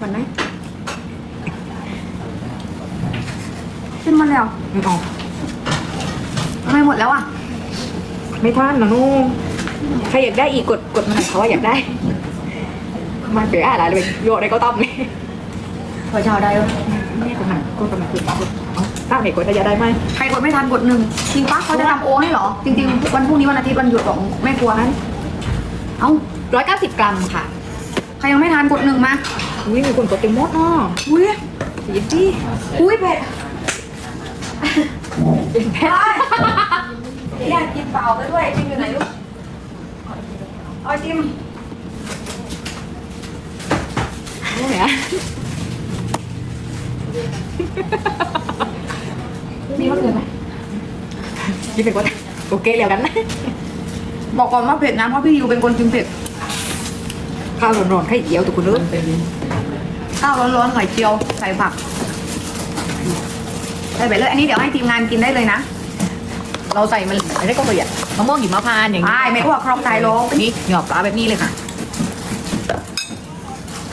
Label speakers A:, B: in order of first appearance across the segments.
A: ก่อนไหมขึ้นมาแล้ว
B: ไม่ออก
A: ทำไมหมดแล้วอะ
B: ไม่ท่านนะนู่ใครอยากได้อีกกดกดมาหน่อยเขาว่าอยากได้มันเป็นอะไรเลยโยนในเขาต้มเลย
A: พอเช้าได้ปะ
B: นี่กำลังกดกำลังคืนเอาตั้งไหนกดจะอยากได้ไหม
A: ใครกดไม่ทันกดหนึ่งจริงปะเขาจะทำโอให้เหรอ จริงๆ วันพรุ่งนี้วันอาทิตย์วันหยุดของแม่ครัวนั้นเอ้า
B: ร้อยเก้าสิบกรัมค่ะ
A: ใครยังไม่ทานกดหนึ่งมา
B: อุ้ยมีคนกดเต็มหมดเนาะ
A: อุ้ย
B: สีสิ
A: อุ้ยเผ็ด
B: เป็นแพ้
A: อยากกินเปล่าไปด้วยจิ้มอยู่ไหนลูกเอาจิ้ม
B: นี่เหรอ
A: นี่ก็เกินไหม
B: ยี่เป็นคนโอเคแล้วกันนะ
A: บอกก่อนว่าเผ็ดนะเพราะพี่ยูเป็นคนกินเผ็ด
B: ข้าวร้อนๆไข่เจียวทุกคนเอ้ย
A: ข้าวร้อนๆหน่อยเจียวใส่ผักใส่ไปเลยอันนี้เดี๋ยวให้ทีมงานกินได้เลยนะ
B: เราใส่มันอะไรก็ประหยัดมะม่วงหิมพานต์อย่าง
A: ใช่ไม่อ้วกครองไตโลก
B: นี่หยอบปลาแบบนี้เลยค่ะ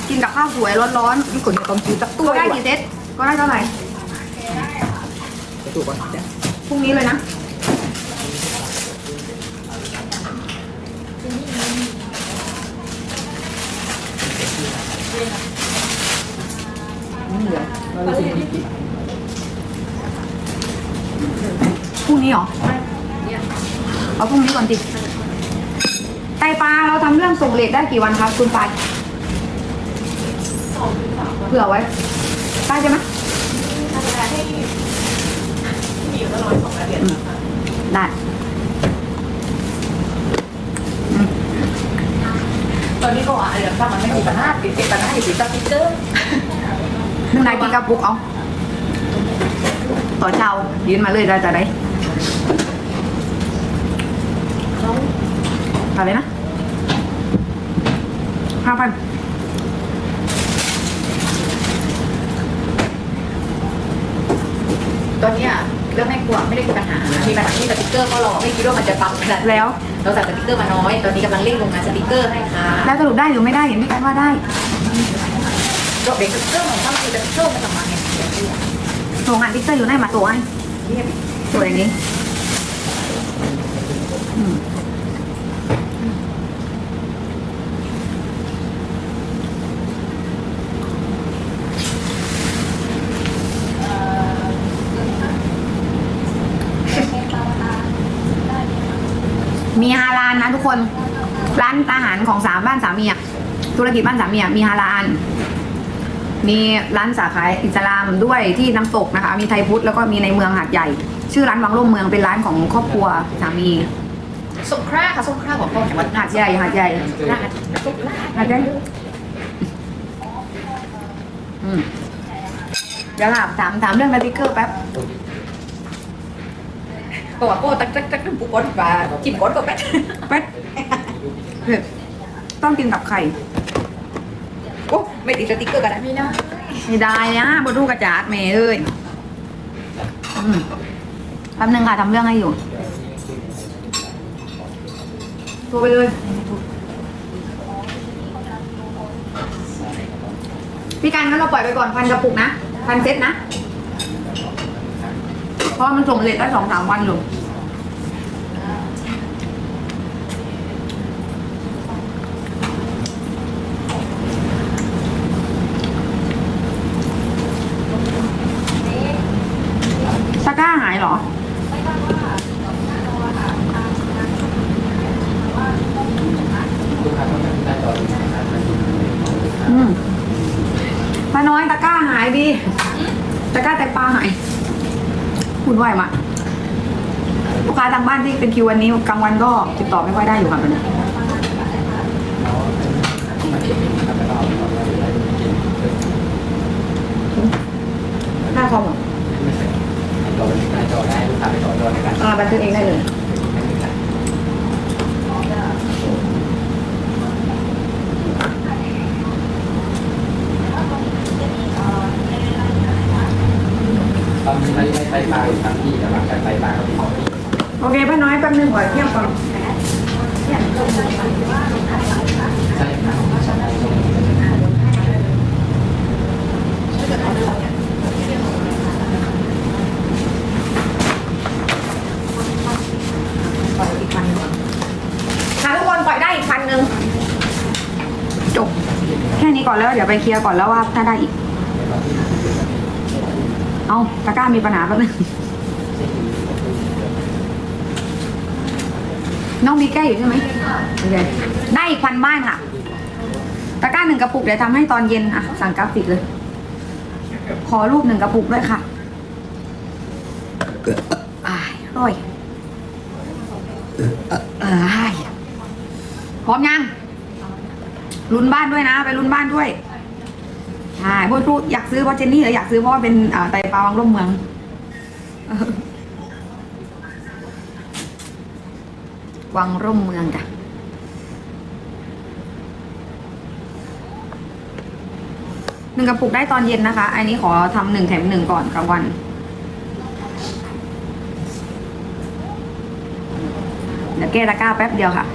A: กินกับข้าวสวยร้อน
B: นี่คนจะต้องซื้อสัก
A: ๆ
B: ตั
A: ตัววได้กี่เซตก็ได้เท่าไหร่
B: ตัวก่อนเดี๋ยว
A: พรุ่งนี้เลยนะ
B: นี่เหลือเราจะกินกี่
A: พรุ่งนี้เหรอ เอาพรุ่งนี้ก่อนจิไตปลาเราทำเรื่องส่งเลทได้กี่วันครับคุณปายเผื่อไว้ได้ใช่ไหม อืมได้อืม
B: ตอนนี้ก็อะไรถ้ามันไม่มีปัญหาติดปัญหาอยู่ติดสติ๊กเกอร์
A: นึ่งนายกินกระปุกเอาต่อเช้ายืนมาเลยได้จะได้อะไรนะห้าพัน
B: ตอนเนี้ย เรื่องแม่ครัวไม่ได้มีปัญหา มีปัญหาที่สติ๊กเกอร์ก็รอไม่คิดว่ามันจะปังขนาดนั้น
A: แล้ว
B: เราสั่งสติ๊กเกอร์มาน้อย ตอนนี้กำลังเร่งโรงงานสติ๊กเกอร์ให้ค่ะ
A: แล้วสรุปได้หรือไม่ได้เห็นพี่กันว่าได้
B: เราเด็กสติ๊กเกอร์ของเขาคือสติ๊กเกอร์มาทำมาไง
A: โรงงานพิกเซอร์อยู่ไหนมาตัวให้ตัวอย่างนี้อืมมีฮาลา นนะทุกคน ร้านอาหารของสามบ้านสามีอะธุรกิจบ้านสามีอะมีฮาลานมีร้านสาขาอิสลามด้วยที่น้ำตกนะคะ มีไทยพุทธแล้วก็มีในเมืองหาดใหญ่ ชื่อร้านวังร่มเมืองเป็นร้านของครอบครัวสามี
B: สงคราค่ะสงคราของพ่อจังหวัด
A: หาดใหญ่หาดใหญ่
B: ราชสงขลา
A: หาดใหญ่อืมเดี๋ยวถามถามถามเรื่องสติ๊กเกอร์แป๊บ
B: บอ กว่าโก้ตักตักตักปุ๊กก้อนปลาจิ้มก้อนก็แป๊ด
A: แป๊บเผ็ดต้องกินกับไข่
B: โอ้ไม่ติดสติ๊กเกอร์กันนะพี่นะ
A: ไม่ได้นะบนรูกระจาดเมย์เอ้ยอืมแป๊บนึงค่ะทำเรื่องให้อยู่โทรไปเลยพี่การงั้นเราปล่อยไปก่อนพันกระปุกนะพันเซ็ตนะ เพราะมันส่งเลทได้สองสามวันอยู่ตะกร้าหายเหรอ อืมป้าน้อยตะกร้าหายดีตะกร้าแต่ปลาหาย คุณไหวมากลูกค้าทางบ้านที่เป็นคิววันนี้กลางวันก็ติดต่อไม่ค่อยได้อยู่ค่ะตอนนี้หน้าคอมเหรอ
C: ต่อไปต่อได้ลูกค้าไปต่อจอในการ
A: อ่าบันทึกเองได้เลย
C: ตอนนี้ไม่ได้ใช้ปาอยู่ทั้งที่แต่หลังจากใช้ปลาก็มีของที่
A: โอเคป้าน้อยแป๊บนึงก่อเที่ยงก่อน
C: ใช่ครับ
A: ปล่อยอีกพันหนึ่งค่ะทุกคนปล่อยได้อีกพันหนึ่งจบ แค่นี้ก่อนแล้วเดี๋ยวไปเคลียร์ก่อนแล้วว่าถ้าได้อีก เอาตะกร้ามีปัญหาแป๊บนึงน้องมีแก้อยู่ใช่ไหมโอเคได้อีกพันบ้านค่ะ ตะกร้าหนึ่งกระปุกเดี๋ยวทำให้ตอนเย็นอะสั่งกราฟิกเลย ขอรูปหนึ่งกระปุกด้วยค่ะอ่ายร่อยอ่ายพร้อมยังลุ้นบ้านด้วยนะ ไปลุ้นบ้านด้วย ใช่พูดพูดอยากซื้อเพราะเจนนี่หรืออยากซื้อเพราะว่าเป็นอ่าไตปลาวังร่มเมืองวังร่มเมืองจ้ะหนึ่งกระปุกได้ตอนเย็นนะคะ อันนี้ขอทำหนึ่งแถมหนึ่งก่อนกลางวันเดี๋ยวแก้ตะกร้าแป๊บเดียวค่ะ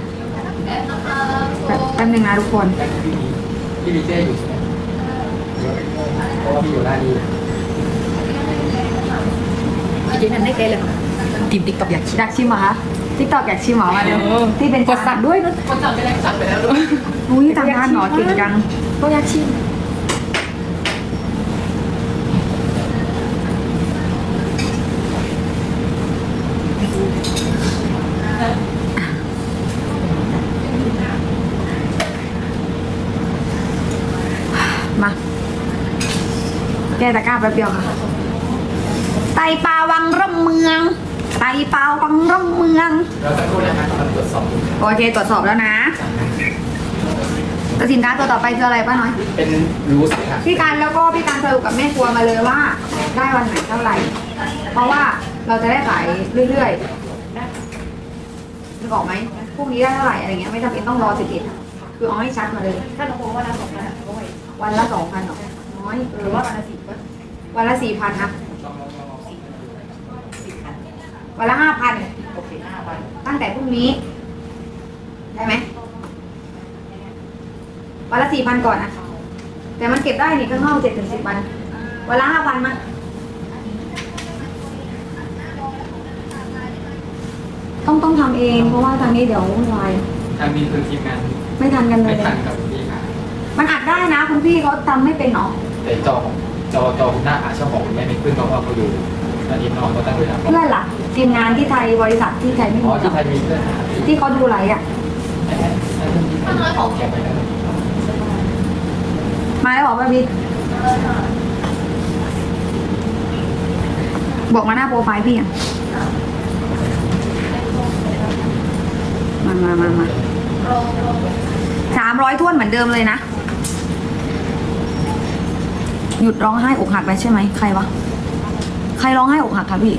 A: แป๊บแป๊บนึงนะทุกคน
C: พี่ดีเจอยู่ ราะว่าพี่อยู่หน้านี้
B: เจ๊นันได้แกเลยค่ะทีมติ๊กต็อกอยากชิม
A: อยากชิมเหรอคะทิกตอกอยากชิมเหรอมาเร็ว
B: เออ
A: ที่เป็น
B: กดสั่งด้วยนะ
C: คนสั่งไปแล้วสั่งไปแล้วด้วย
A: อุ้ยทำงานหนอเก่งจัง
B: ก็อยากชิม
A: มา แก้ตะกร้าแป๊บเดียวค่ะ ไตปลาวังร่มเมือง ไตปลาวังร่มเมือง
C: เราจะพูดนะครับกำลังตรวจสอบอยู่
A: โอเคตรวจสอบแล้วนะแต่สินค้าตัวต่อไปคืออะไรป้าน้อย
C: เป็นรูสค่ะ
A: พี่การแล้วก็พี่การสรุปกับแม่ครัวมาเลยว่า ได้วันไหนเท่าไหร่ เพราะว่าเราจะได้ขายเรื่อยๆนึกออกไหมพรุ่งนี้ได้เท่าไหร่อะไรเงี้ยไม่จำเป็นต้องรอสิบเอ็ดคือเอาให้ชัดมาเลย
B: ถ้าน้องบอกว่าเราสองพันอะก็ไหว
A: วันละสองพันหรอน้อยเอ
B: ห
A: อ
B: รือว่าวันละสิบก็
A: วันละสี่พันนะ
B: สิบพัน
A: วันละห้าพัน
B: โอเคห้าพัน
A: ตั้งแต่พรุ่งนี้ ได้ไหมวันละสี่พันก่อนนะแต่มันเก็บได้นี่ข้างนอกเจ็ดถึงสิบวันวันละห้าพันมาต้องต้องทำเองเพราะว่าทางนี้เดี๋ยววุ่นวาย
C: ทางมีคือทีมงาน
A: ไม่ทันกันเล
C: ไม่
A: ย
C: ทันกับพี่ค่ะ
A: มันอัดได้นะคุณพี่เขาทำไม่เป็นหรอ
C: แต่จอของ จอจอคุณหน้าหาเจ้าของไม่ไม่ขึ้นเพราะว่าเขาอยู่ตอนนี้น้องก็ตั้งเวลา
A: เพื่อนล่ะทีมงานที่ไทยบริษัทที่ไทยไม่
C: อ๋อ
A: มี
C: ที่ไทยมีเพื่อนหา
A: ที่เขาดูไลฟ์อะ
C: ถ้าน้อยของแกไปแล้ว
A: มาแล้วบอกว่าพี่บอกมาหน้าโปรไฟล์พี่อะ มามามามาสามร้อยท้วนเหมือนเดิมเลยนะ หยุดร้องไห้อกหักไปใช่ไหมใครวะ ใครร้องไห้อกหักคะพี่